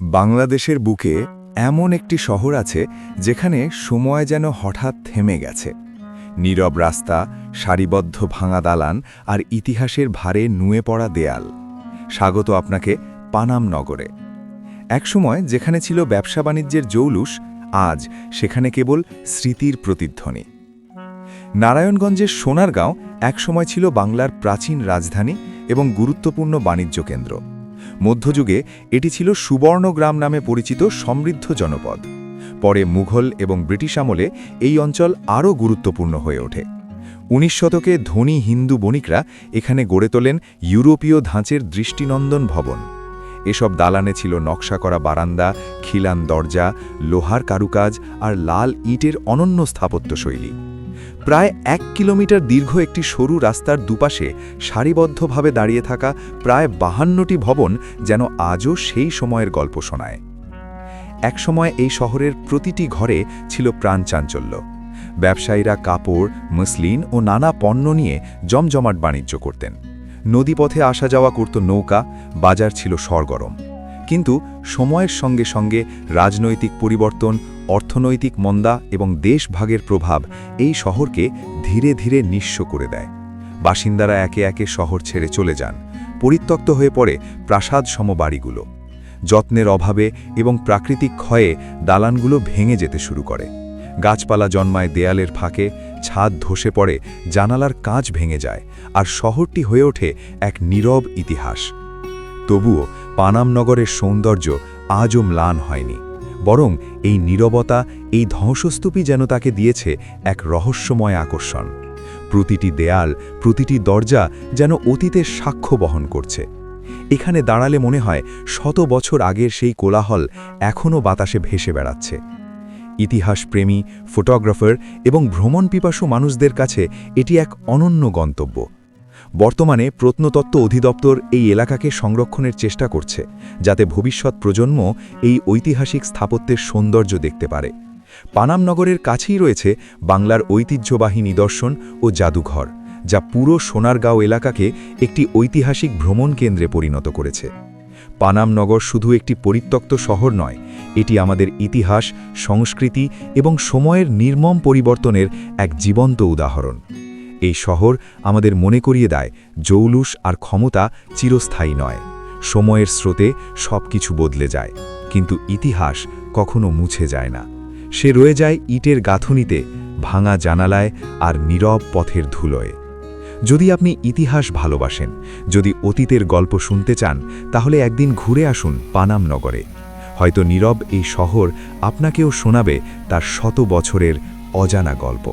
বাংলাদেশের বুকে এমন একটি শহর আছে যেখানে সময় যেন হঠাৎ থেমে গেছে। নীরব রাস্তা, সারিবদ্ধ ভাঙা দালান আর ইতিহাসের ভারে নুয়ে পড়া দেয়াল। স্বাগত আপনাকে পানাম নগরে। একসময় যেখানে ছিল ব্যবসা বাণিজ্যের জৌলুস, আজ সেখানে কেবল স্মৃতির প্রতিধ্বনি। নারায়ণগঞ্জের সোনারগাঁও একসময় ছিল বাংলার প্রাচীন রাজধানী এবং গুরুত্বপূর্ণ বাণিজ্য কেন্দ্র। মধ্যযুগে এটি ছিল সুবর্ণগ্রাম নামে পরিচিত সমৃদ্ধ জনপদ। পরে মুঘল এবং ব্রিটিশ আমলে এই অঞ্চল আরও গুরুত্বপূর্ণ হয়ে ওঠে। উনিশ শতকে ধনী হিন্দু বণিকরা এখানে গড়ে তোলেন ইউরোপীয় ধাঁচের দৃষ্টিনন্দন ভবন। এসব দালানে ছিল নকশা করা বারান্দা, খিলান দরজা, লোহার কারুকাজ আর লাল ইটের অনন্য স্থাপত্যশৈলী। প্রায় এক কিলোমিটার দীর্ঘ একটি সরু রাস্তার দুপাশে সারিবদ্ধভাবে দাঁড়িয়ে থাকা প্রায় বাহান্নটি ভবন যেন আজও সেই সময়ের গল্প শোনায়। একসময় এই শহরের প্রতিটি ঘরে ছিল প্রাণচাঞ্চল্য ব্যবসায়ীরা কাপড়, মুসলিন ও নানা পণ্য নিয়ে জমজমাট বাণিজ্য করতেন। নদীপথে আসা যাওয়া করত নৌকা, বাজার ছিল সরগরম। কিন্তু সময়ের সঙ্গে সঙ্গে রাজনৈতিক পরিবর্তন, অর্থনৈতিক মন্দা এবং দেশভাগের প্রভাব এই শহরকে ধীরে ধীরে নিঃস্ব করে দেয়। বাসিন্দারা একে একে শহর ছেড়ে চলে যান। পরিত্যক্ত হয়ে পড়ে প্রাসাদ সম বাড়িগুলো যত্নের অভাবে এবং প্রাকৃতিক ক্ষয়ে দালানগুলো ভেঙে যেতে শুরু করে। গাছপালা জন্মায় দেয়ালের ফাঁকে, ছাদ ধসে পড়ে, জানালার কাঁচ ভেঙে যায়, আর শহরটি হয়ে ওঠে এক নীরব ইতিহাস। তবুও পানামনগরের সৌন্দর্য আজও ম্লান হয়নি। বরং এই নীরবতা, এই ধ্বংসস্তূপই যেন তাকে দিয়েছে এক রহস্যময় আকর্ষণ। প্রতিটি দেয়াল, প্রতিটি দরজা যেন অতীতের সাক্ষ্য বহন করছে। এখানে দাঁড়ালে মনে হয় শত বছর আগের সেই কোলাহল এখনও বাতাসে ভেসে বেড়াচ্ছে। ইতিহাসপ্রেমী, ফটোগ্রাফার এবং ভ্রমণ পিপাসু মানুষদের কাছে এটি এক অনন্য গন্তব্য। বর্তমানে প্রত্নতত্ত্ব অধিদপ্তর এই এলাকাকে সংরক্ষণের চেষ্টা করছে, যাতে ভবিষ্যৎ প্রজন্ম এই ঐতিহাসিক স্থাপত্যের সৌন্দর্য দেখতে পারে। পানামনগরের কাছেই রয়েছে বাংলার ঐতিহ্যবাহী নিদর্শন ও জাদুঘর, যা পুরো সোনারগাঁও এলাকাকে একটি ঐতিহাসিক ভ্রমণ কেন্দ্রে পরিণত করেছে। পানামনগর শুধু একটি পরিত্যক্ত শহর নয়, এটি আমাদের ইতিহাস, সংস্কৃতি এবং সময়ের নির্মম পরিবর্তনের এক জীবন্ত উদাহরণ। এই শহর আমাদের মনে করিয়ে দেয়, জৌলুস আর ক্ষমতা চিরস্থায়ী নয়। সময়ের স্রোতে সব কিছু বদলে যায়, কিন্তু ইতিহাস কখনো মুছে যায় না। সে রয়ে যায় ইটের গাঁথুনিতে, ভাঙা জানালায় আর নীরব পথের ধুলোয়। যদি আপনি ইতিহাস ভালোবাসেন, যদি অতীতের গল্প শুনতে চান, তাহলে একদিন ঘুরে আসুন পানাম নগরে। হয়তো নীরব এই শহর আপনাকেও শোনাবে তার শত বছরের অজানা গল্প।